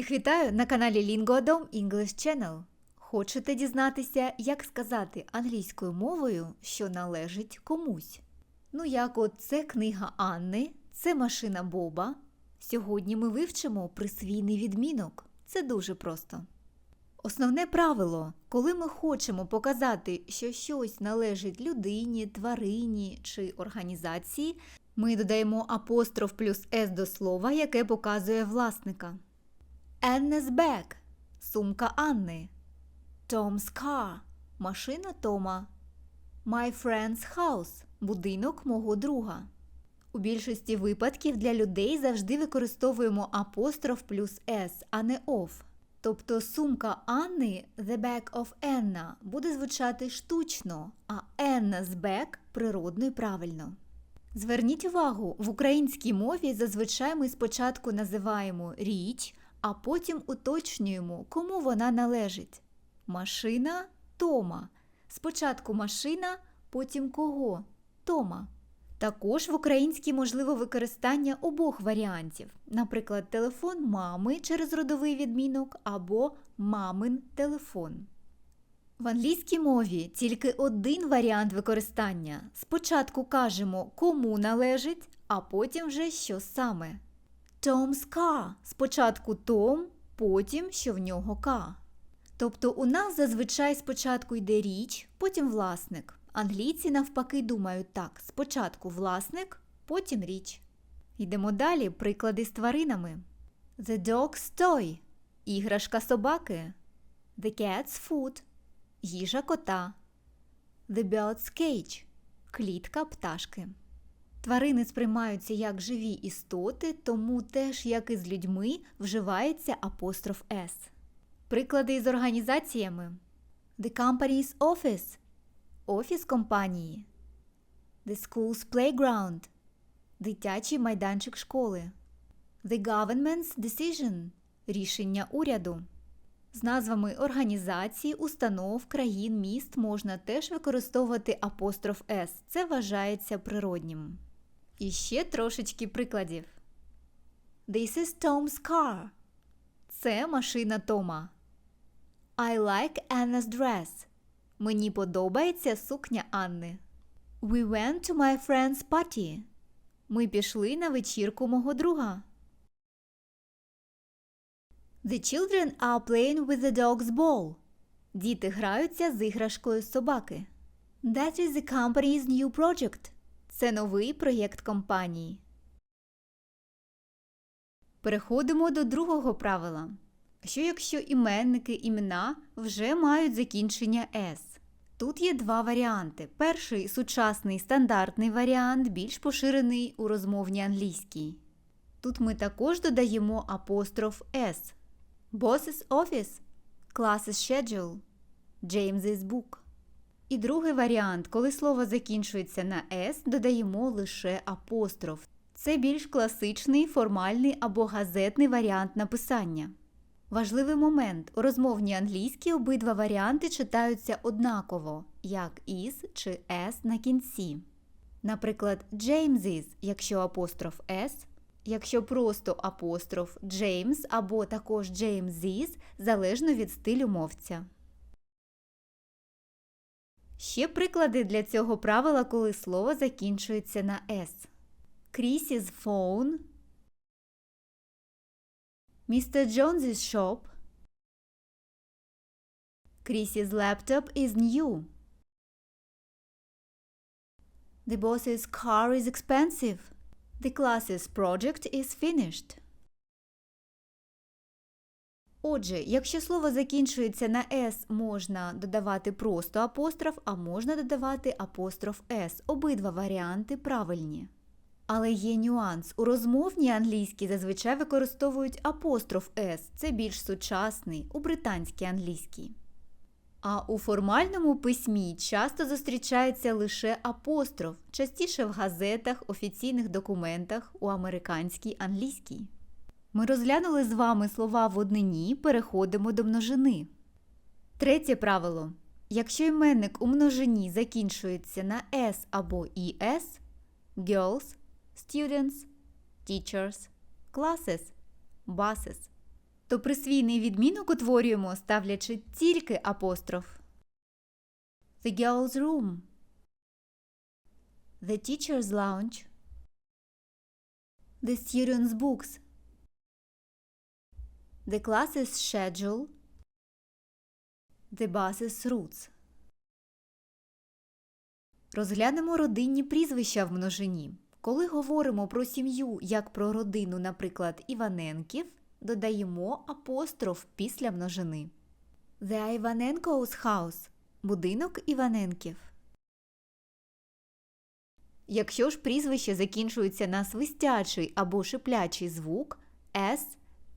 Всіх вітаю на каналі Lingoadom English Channel. Хочете дізнатися, як сказати англійською мовою, що належить комусь? Ну, як от це книга Анни, це машина Боба. Сьогодні ми вивчимо присвійний відмінок. Це дуже просто. Основне правило, коли ми хочемо показати, що щось належить людині, тварині чи організації, ми додаємо апостроф плюс «с» до слова, яке показує власника. Anne's bag – сумка Анни. Tom's car – машина Тома. My friend's house – будинок мого друга. У більшості випадків для людей завжди використовуємо апостроф плюс «с», а не «of». Тобто сумка Анни «The bag of Anna» буде звучати штучно, а Anna's bag – природно і правильно. Зверніть увагу, в українській мові зазвичай ми спочатку називаємо річ, а потім уточнюємо, кому вона належить. Машина Тома. Спочатку машина, потім кого? Тома. Також в українській можливо використання обох варіантів, наприклад, телефон мами через родовий відмінок або мамин телефон. В англійській мові тільки один варіант використання. Спочатку кажемо, кому належить, а потім вже що саме. Tom's car. Спочатку Том, потім що в нього ка. Тобто у нас зазвичай спочатку йде річ, потім власник. Англійці навпаки думають так: спочатку власник, потім річ. Йдемо далі, приклади з тваринами. The dog's toy – іграшка собаки. The cat's food – їжа кота. The bird's cage – клітка пташки. Тварини сприймаються як живі істоти, тому теж, як і з людьми, вживається апостроф «с». Приклади із організаціями. The company's office – офіс компанії. The school's playground – дитячий майданчик школи. The government's decision – рішення уряду. З назвами організацій, установ, країн, міст можна теж використовувати апостроф «с». Це вважається природнім. І ще трошечки прикладів. This is Tom's car. Це машина Тома. I like Anna's dress. Мені подобається сукня Анни. We went to my friend's party. Ми пішли на вечірку мого друга. The children are playing with the dog's ball. Діти граються з іграшкою собаки. That is the company's new project. Це новий проєкт компанії. Переходимо до другого правила. Що якщо іменники імена вже мають закінчення «с»? Тут є два варіанти. Перший сучасний стандартний варіант, більш поширений у розмовній англійській. Тут ми також додаємо апостроф «с». Boss's office, Class's schedule, James's book. І другий варіант, коли слово закінчується на «с», додаємо лише апостроф. Це більш класичний, формальний або газетний варіант написання. Важливий момент. У розмовній англійській обидва варіанти читаються однаково, як «is» чи «s» на кінці. Наприклад, James's, якщо апостроф «s», якщо просто апостроф James або також James's, залежно від стилю мовця. Ще приклади для цього правила, коли слово закінчується на «с». Chris's phone, Mr. Jones's shop, Chris's laptop is new. The boss's car is expensive. The class's project is finished. Отже, якщо слово закінчується на «с», можна додавати просто апостроф, а можна додавати апостроф «с». Обидва варіанти правильні. Але є нюанс. У розмовній англійській зазвичай використовують апостроф «с». Це більш сучасний, у британській англійській. А у формальному письмі часто зустрічається лише апостроф, частіше в газетах, офіційних документах у американській англійській. Ми розглянули з вами слова в однині, переходимо до множини. Третє правило. Якщо іменник у множині закінчується на s або es – girls, students, teachers, classes, buses то присвійний відмінок утворюємо, ставлячи тільки апостроф. The girl's room. The teacher's lounge. The student's books. The class's schedule. The bus's routes. Розглянемо родинні прізвища в множині. Коли говоримо про сім'ю як про родину, наприклад, Іваненків, додаємо апостроф після множини. The Ivanenko's house – будинок Іваненків. Якщо ж прізвище закінчується на свистячий або шиплячий звук S,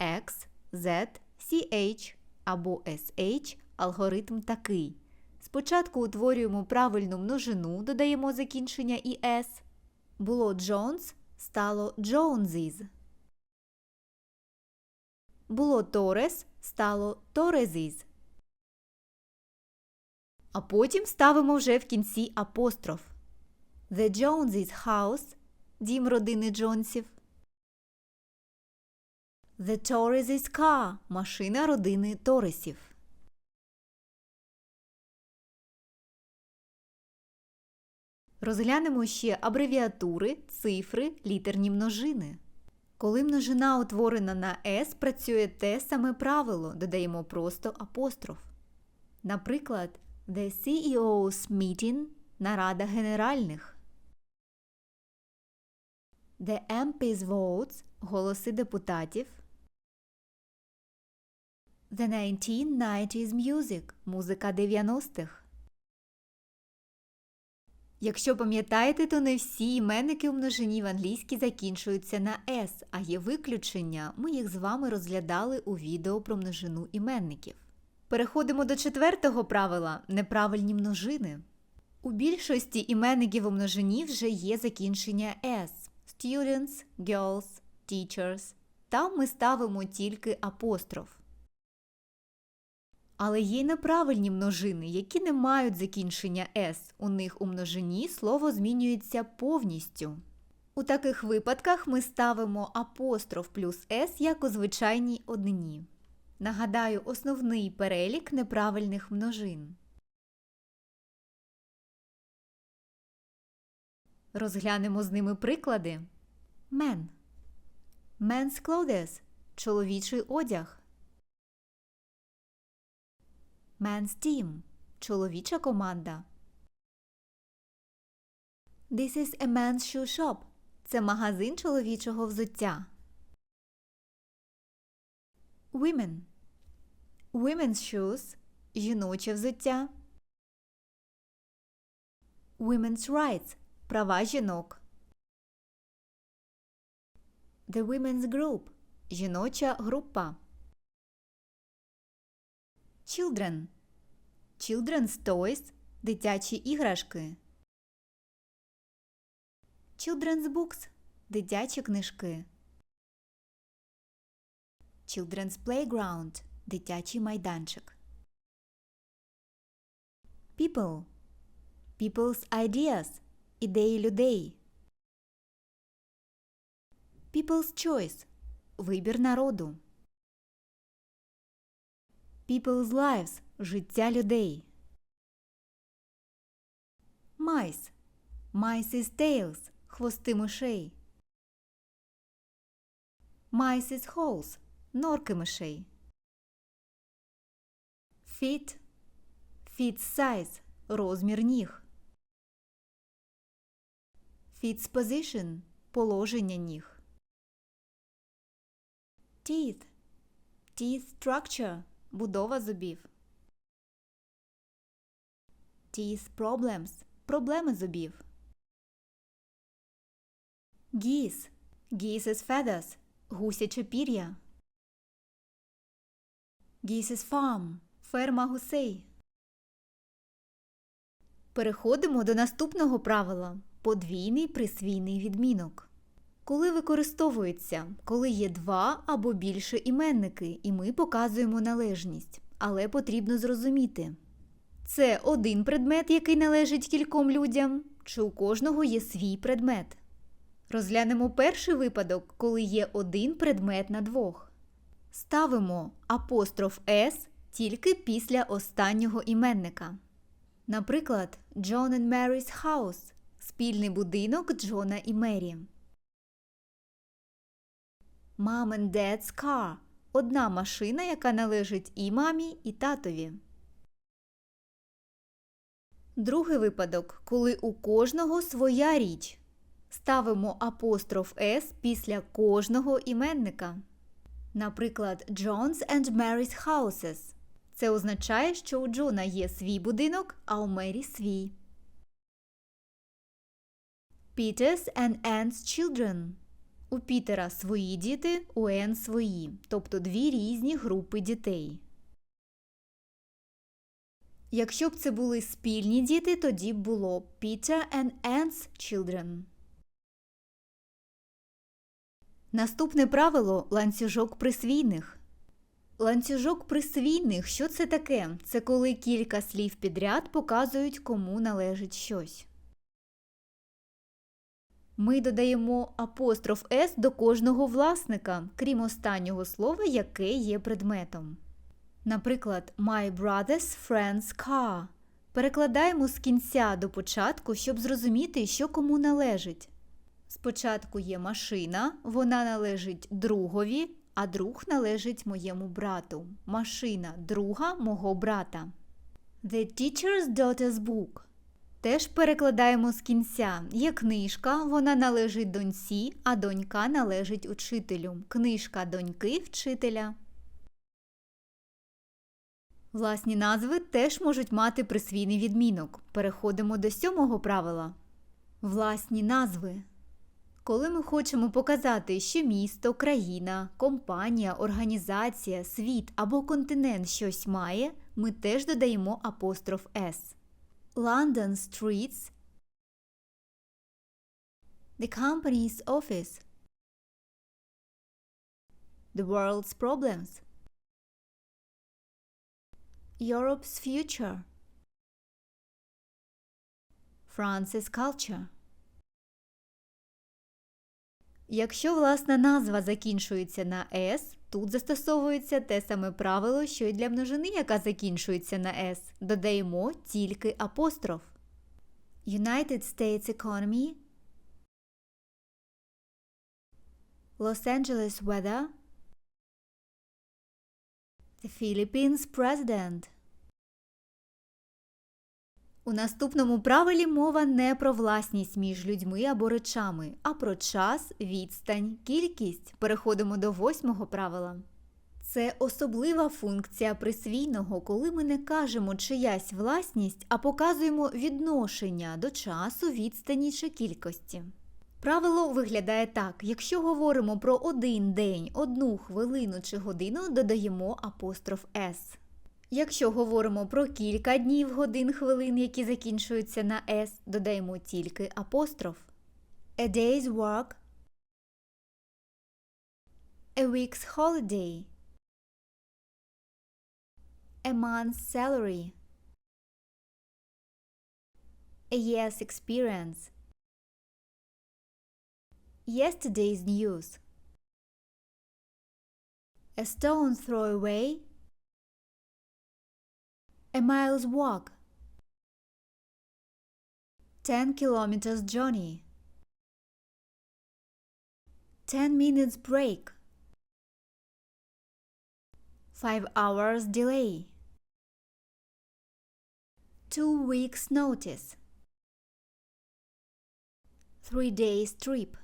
X, Z, CH або SH, алгоритм такий. Спочатку утворюємо правильну множину, додаємо закінчення і S. Було Jones, стало Joneses. Було Торес, стало Торезіз. А потім ставимо вже в кінці апостроф. The Joneses House – дім родини Джонсів. The Torreses Car – машина родини Торресів. Розглянемо ще абревіатури, цифри, літерні множини. Коли множина утворена на S, працює те саме правило, додаємо просто апостроф. Наприклад, The CEO's meeting – нарада генеральних. The MP's votes – голоси депутатів. The 1990s music – музика 90-х. Якщо пам'ятаєте, то не всі іменники у множині в англійській закінчуються на «с», а є виключення. Ми їх з вами розглядали у відео про множину іменників. Переходимо до четвертого правила неправильні множини. У більшості іменників у множині вже є закінчення «s» – students, girls, teachers. Там ми ставимо тільки апостроф. Але є й неправильні множини, які не мають закінчення «с». У них у множині слово змінюється повністю. У таких випадках ми ставимо апостроф плюс «с» як у звичайній однині. Нагадаю, основний перелік неправильних множин. Розглянемо з ними приклади. Men. Men's clothes – чоловічий одяг. Men's team – чоловіча команда. This is a men's shoe shop. Це магазин чоловічого взуття. Women. Women's shoes – жіноче взуття. Women's rights – права жінок. The women's group – жіноча група. Children. Children's toys – дитячі іграшки. Children's books – дитячі книжки. Children's playground – дитячий майданчик. People. People's ideas – ідеї людей. People's choice – вибір народу. People's lives – життя людей. Mice. Mice's tails – хвости мишей. Mice's holes – норки мишей. Feet. Feet size – розмір ніг. Feet's position – положення ніг. Teeth. Teeth structure – будова зубів. Teeth problems – проблеми зубів. Geese. Geese's feathers – гусяче пір'я. Geese's farm – ферма гусей. Переходимо до наступного правила – подвійний присвійний відмінок. Коли використовується, коли є два або більше іменники, і ми показуємо належність, але потрібно зрозуміти. Це один предмет, який належить кільком людям, чи у кожного є свій предмет. Розглянемо перший випадок, коли є один предмет на двох. ставимо апостроф S тільки після останнього іменника. Наприклад, John and Mary's house спільний будинок Джона і Мері. Mom and Dad's car одна машина, яка належить і мамі, і татові. Другий випадок, коли у кожного своя річ. Ставимо апостроф S після кожного іменника. Наприклад, John's and Mary's houses. Це означає, що у Джона є свій будинок, а у Мері свій. Peter's and Anne's children. У Пітера свої діти, у Ен свої, тобто дві різні групи дітей. Якщо б це були спільні діти, тоді б було Peter and Anne's children. Наступне правило ланцюжок присвійних. Ланцюжок присвійних що це таке? Це коли кілька слів підряд показують, кому належить щось. Ми додаємо апостроф S до кожного власника, крім останнього слова, яке є предметом. Наприклад, My brother's friend's car. Перекладаємо з кінця до початку, щоб зрозуміти, що кому належить. Спочатку є машина, вона належить другові, а друг належить моєму брату. Машина друга мого брата. The teacher's daughter's book. Теж перекладаємо з кінця. Є книжка, вона належить доньці, а донька належить учителю. Книжка доньки вчителя. Власні назви теж можуть мати присвійний відмінок. Переходимо до сьомого правила. Власні назви. Коли ми хочемо показати, що місто, країна, компанія, організація, світ або континент щось має, ми теж додаємо апостроф S. London streets. The company's office. The world's problems. Europe's future. France's culture. Якщо власна назва закінчується на S, тут застосовується те саме правило, що й для множини, яка закінчується на S. Додаємо тільки апостроф. United States Economy Los Angeles Weather The Philippines President у наступному правилі мова не про власність між людьми або речами, а про час, відстань, кількість. Переходимо до восьмого правила. Це особлива функція присвійного, коли ми не кажемо чиясь власність, а показуємо відношення до часу, відстані чи кількості. Правило виглядає так: якщо говоримо про один день, одну хвилину чи годину, додаємо апостроф S. Якщо говоримо про кілька днів, годин, хвилин, які закінчуються на S, додаємо тільки апостроф. A day's work. A week's holiday. A month's salary. A year's experience. Yesterday's news. A stone throw away. A mile's walk. 10 kilometers journey. 10 minutes break. 5 hours delay. 2 weeks notice. 3 days trip.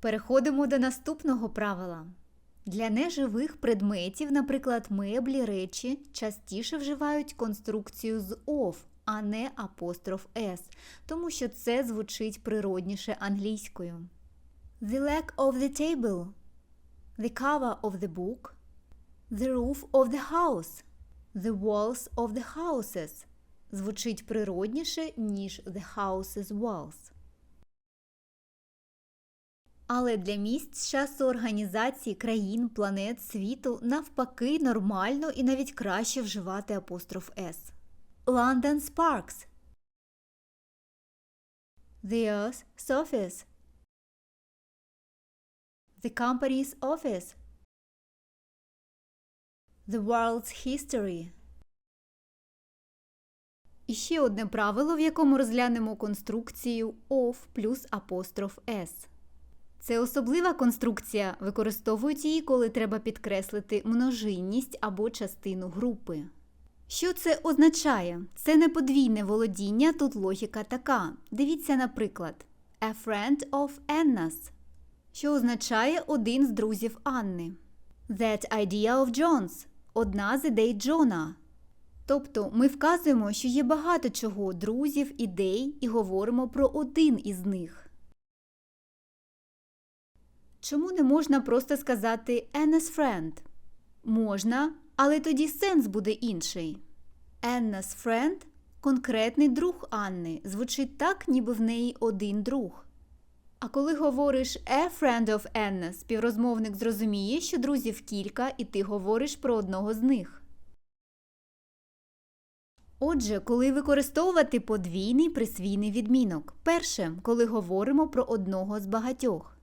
Переходимо до наступного правила. Для неживих предметів, наприклад, меблі, речі, частіше вживають конструкцію з of, а не апостроф s, тому що це звучить природніше англійською. The leg of the table, the cover of the book, the roof of the house, the walls of the houses звучить природніше, ніж the house's walls. Але для місць часу організації країн, планет, світу навпаки нормально і навіть краще вживати апостроф S. London Sparks The Earth's surface The company's office. The world's history. І ще одне правило, в якому розглянемо конструкцію of плюс апостроф s. Це особлива конструкція, використовують її, коли треба підкреслити множинність або частину групи. Що це означає? Це не подвійне володіння, тут логіка така. Дивіться, наприклад, A friend of Anna's, що означає один з друзів Анни. That idea of John's одна з ідей Джона. Тобто ми вказуємо, що є багато чого друзів, ідей і говоримо про один із них. Чому не можна просто сказати Anna's friend? Можна, але тоді сенс буде інший. Anna's friend – конкретний друг Анни, звучить так, ніби в неї один друг. А коли говориш a friend of Anna, співрозмовник зрозуміє, що друзів кілька, і ти говориш про одного з них. Отже, коли використовувати подвійний присвійний відмінок. Перше, коли говоримо про одного з багатьох.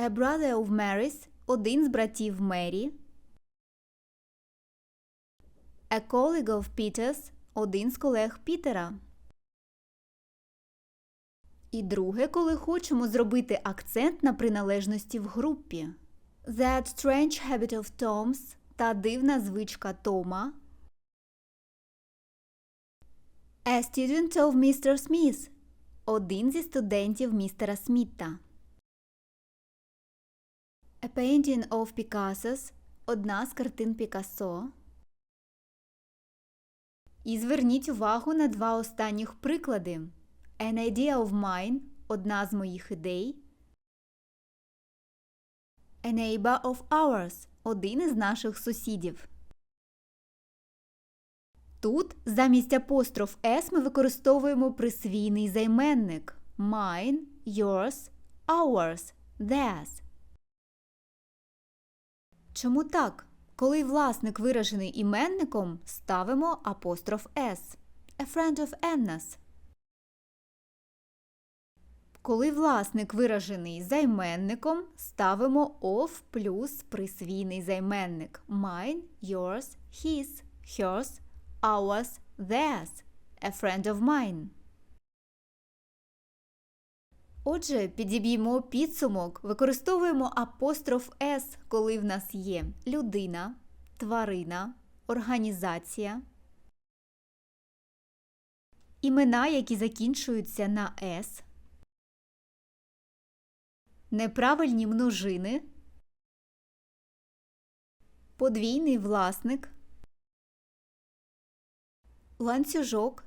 A brother of Mary's – один з братів Мері. A colleague of Peter's – один з колег Пітера. І друге, коли хочемо зробити акцент на приналежності в групі. That strange habit of Tom's та дивна звичка Тома. A student of Mr. Smith один зі студентів містера Сміта. A painting of Picasso's одна з картин Пікассо. І зверніть увагу на два останніх приклади. An idea of mine одна з моїх ідей. A neighbor of ours один із наших сусідів. Тут замість апостроф S ми використовуємо присвійний займенник mine, yours, ours, theirs. Чому так? Коли власник виражений іменником, ставимо апостроф S. A friend of Anna's. Коли власник виражений займенником, ставимо of плюс присвійний займенник mine, yours, his, hers, ours, theirs, a friend of mine. Отже, підіб'ємо підсумок, використовуємо апостроф S, коли в нас є людина, тварина, організація, імена, які закінчуються на S, неправильні множини, подвійний власник, ланцюжок,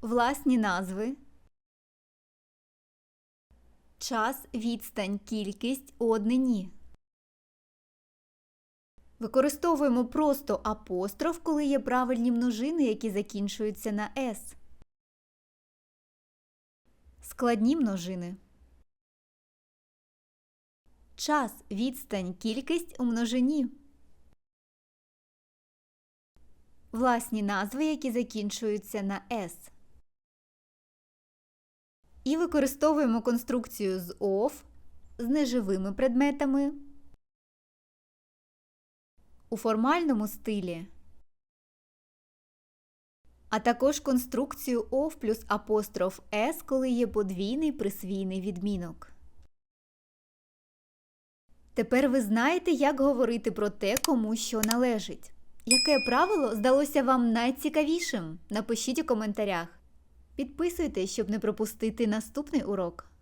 власні назви, час, відстань, кількість однині. Використовуємо просто апостроф, коли є правильні множини, які закінчуються на «с». Складні множини. Час, відстань, кількість у множині. Власні назви, які закінчуються на «с». І використовуємо конструкцію з of з неживими предметами. У формальному стилі, а також конструкцію of плюс апостроф s, коли є подвійний присвійний відмінок. Тепер ви знаєте, як говорити про те, кому що належить. Яке правило здалося вам найцікавішим? Напишіть у коментарях. Підписуйтесь, щоб не пропустити наступний урок.